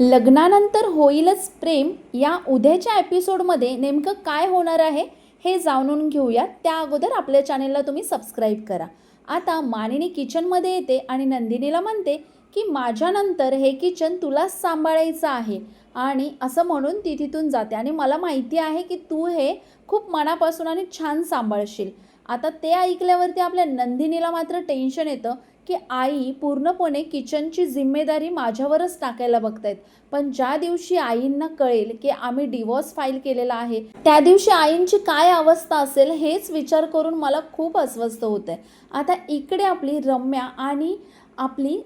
लग्नानंतर होईलच प्रेम या उद्याच्या एपिसोडमध्ये नेमकं काय होणार आहे हे जाणून घेऊया त्या अगोदर आपल्या चॅनेलला तुम्ही सबस्क्राईब करा. आता मानिनी किचनमध्ये येते आणि नंदिनीला म्हणते की माझ्यानंतर हे किचन तुलाच सांभाळायचं आहे. आणि असं म्हणून ती तिथून जाते. आणि मला माहिती आहे की तू हे खूप मनापासून आणि छान सांभाळशील. आता ते ऐकल्यावरती आपल्या नंदिनीला मात्र टेन्शन येतं की आई पूर्णपणे किचनची जिम्मेदारी माझ्यावरच टाकायला बघतायत. पण ज्या दिवशी आईंना कळेल की आम्ही डिवोर्स फाईल केलेला आहे त्या दिवशी आईंची काय अवस्था असेल हेच विचार करून मला खूप अस्वस्थ होत आहे आता इकडे आपली रम्या आणि आपली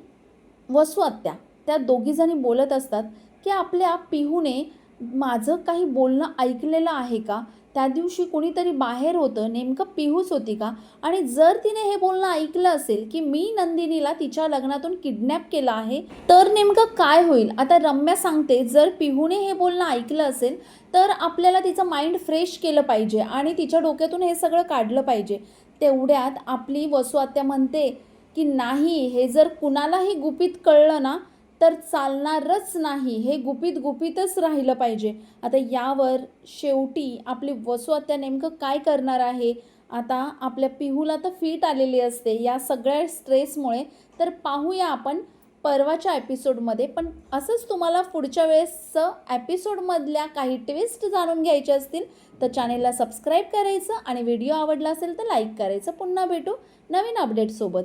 वसुआत्या त्या दोघीजणी बोलत असतात की आपल्या पिहूने माझं काही बोलणं ऐकलेलं आहे का? त्या दिवशी कोणीतरी बाहेर होतं नेमकं पिहूच होती का? आणि जर तिने हे बोलणं ऐकलं असेल की मी नंदिनीला तिच्या लग्नातून किडनॅप केलं आहे तर नेमकं काय होईल? आता रम्या सांगते जर पिहूने हे बोलणं ऐकलं असेल तर आपल्याला तिचं माइंड फ्रेश केलं पाहिजे आणि तिच्या डोक्यातून हे सगळं काढलं पाहिजे. तेवढ्यात आपली वसुआत्या म्हणते की नाही हे जर कुणालाही गुपित कळलं ना तर चालणारच नाही. हे गुपित गुपितच राहिलं पाहिजे. आता यावर शेवटी आपली वसू आत्या नेमकं काय करणार आहे? आता आपल्या पिहूला तर फीट आलेली असते. या सगळ्या स्ट्रेसमुळे तर पाहूया आपण परवाच्या एपिसोडमध्ये पण असंच तुम्हाला पुढच्या वेळेसचं एपिसोडमधल्या काही ट्विस्ट जाणून घ्यायचे असतील तर चॅनेलला सबस्क्राईब करायचं आणि व्हिडिओ आवडला असेल तर लाईक करायचं. पुन्हा भेटू नवीन अपडेटसोबत